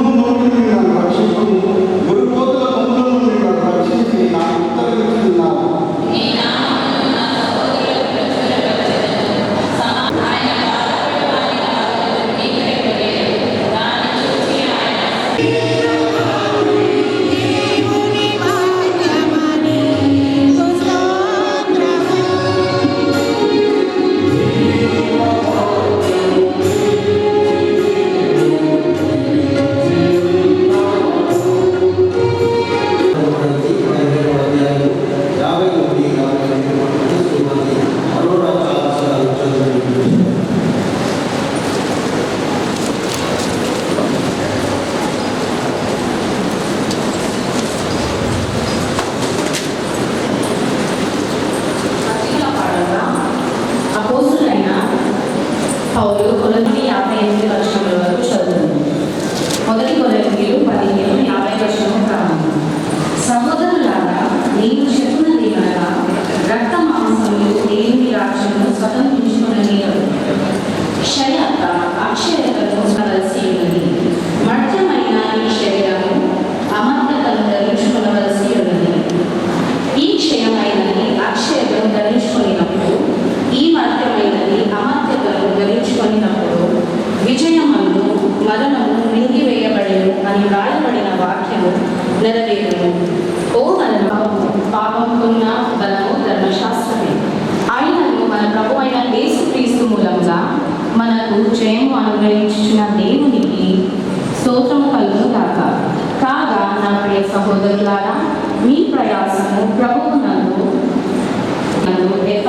মন্ত্রী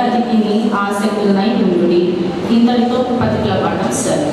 పతికిని ఎప్పటికీ ఆసక్తులనై ఉండుడి. ఇంతటితో పతికల పాఠం సార్.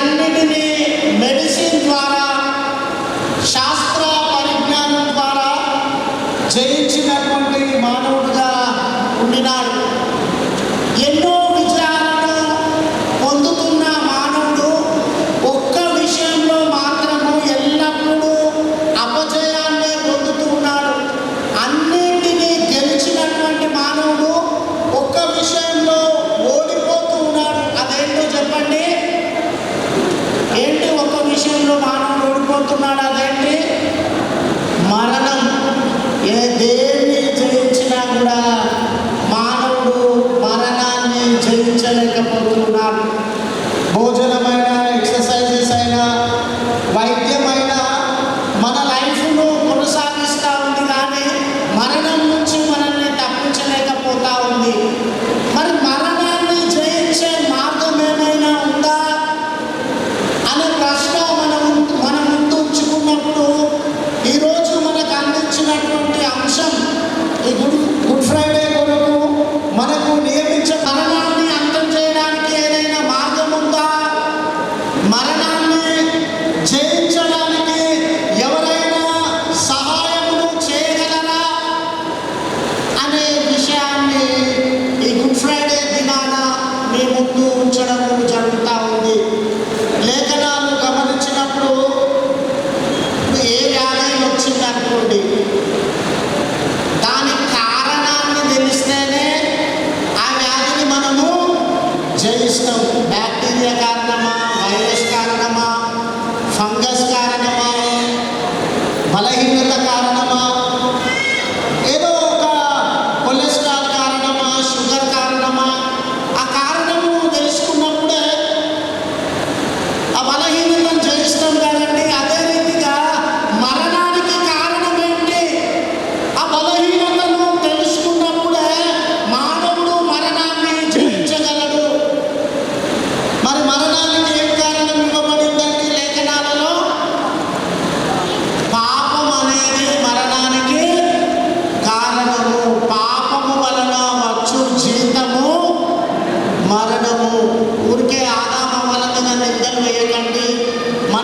anni ఏ దేన్ని జయించినా కూడా మానవుడు మరణాన్ని జయించలేకపోతున్నాడు.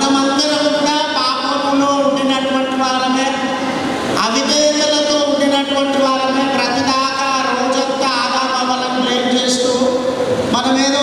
మనమందరం కూడా పాపంలో ఉండినటువంటి వారమే అవిధేయతలతో ఉండినటువంటి వారమే ప్రతిదాకా రోజంతా ఆదామవలను బ్లేమ్ చేస్తూ మనమేదో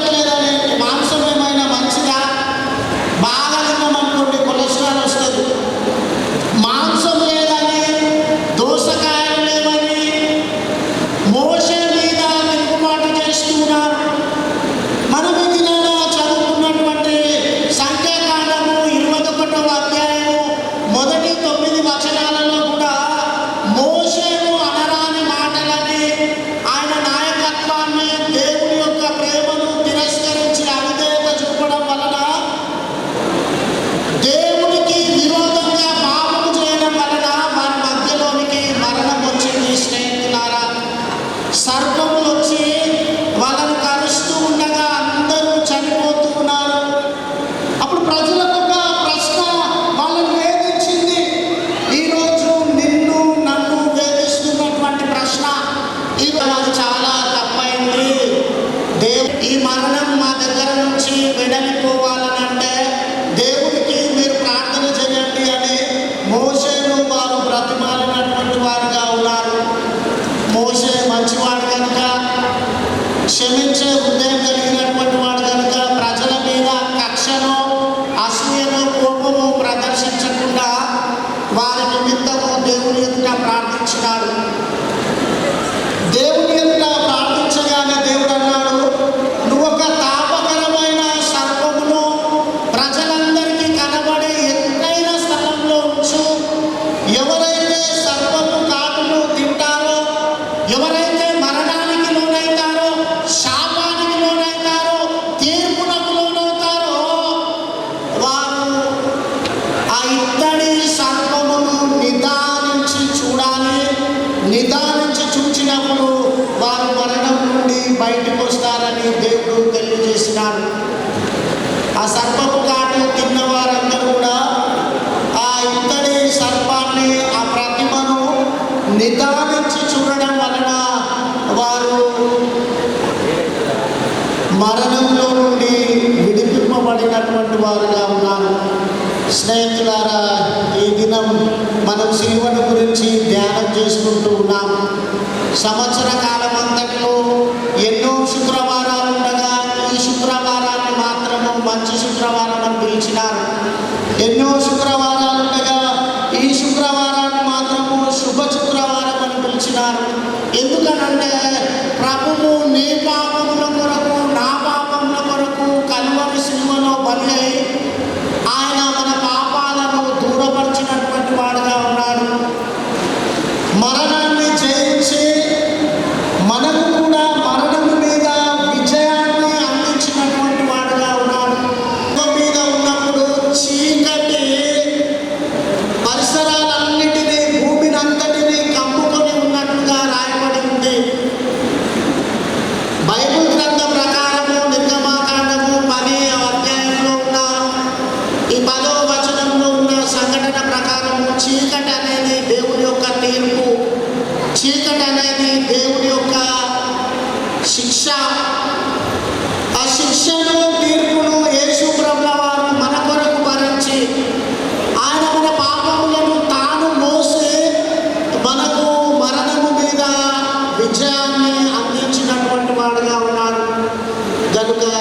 para que क्षमता उदय कल ఇత్తడి సర్పమును నిదానించి చూడాలి. నిదానించి చూచినప్పుడు వారు మరణం నుండి బయటకు వస్తారని దేవుడు తెలియజేసినాడు. ఆ సర్పము కాటు తిన్న వారందరూ కూడా ఆ ఇత్తడి సర్పాన్ని ఆ ప్రతిమను నిదానించి చూడడం వలన వారు మరణంలో నుండి విడిపింపబడినటువంటి వారుగా స్నేహితులారా ఈ దినం మనం శిలువను గురించి ధ్యానం చేసుకుంటూ ఉన్నాం. సంవత్సర కాలం అంతటిలో ఎన్నో శుక్ర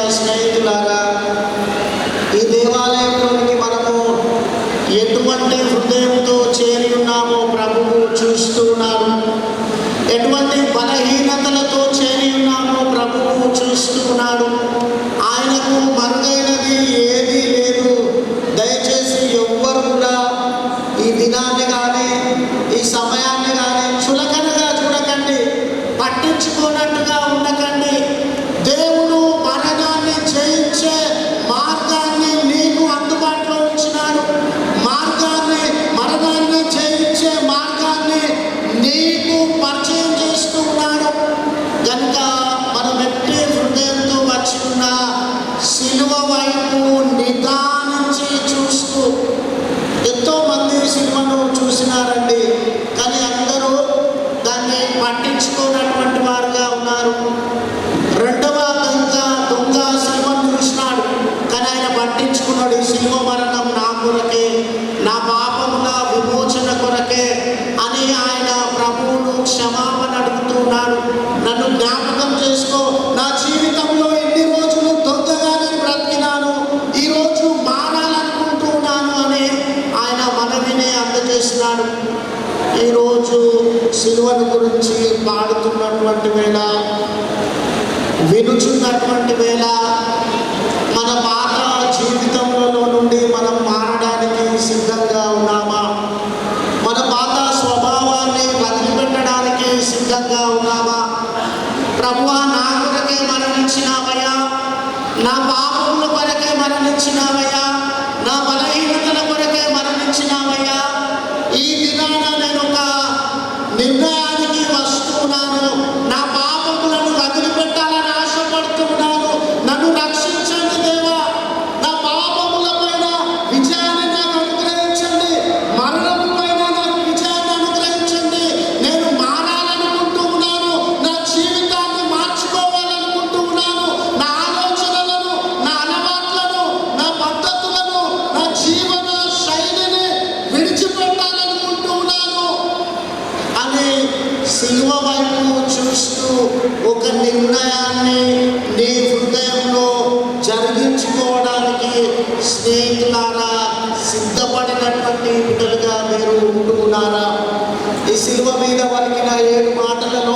Krishna Tem nada. సిద్ధపడినటువంటి బిడ్డలుగా మీరు ఉంటున్నారా? ఈ శిల్వ మీద వలికిన ఏడు మాటలలో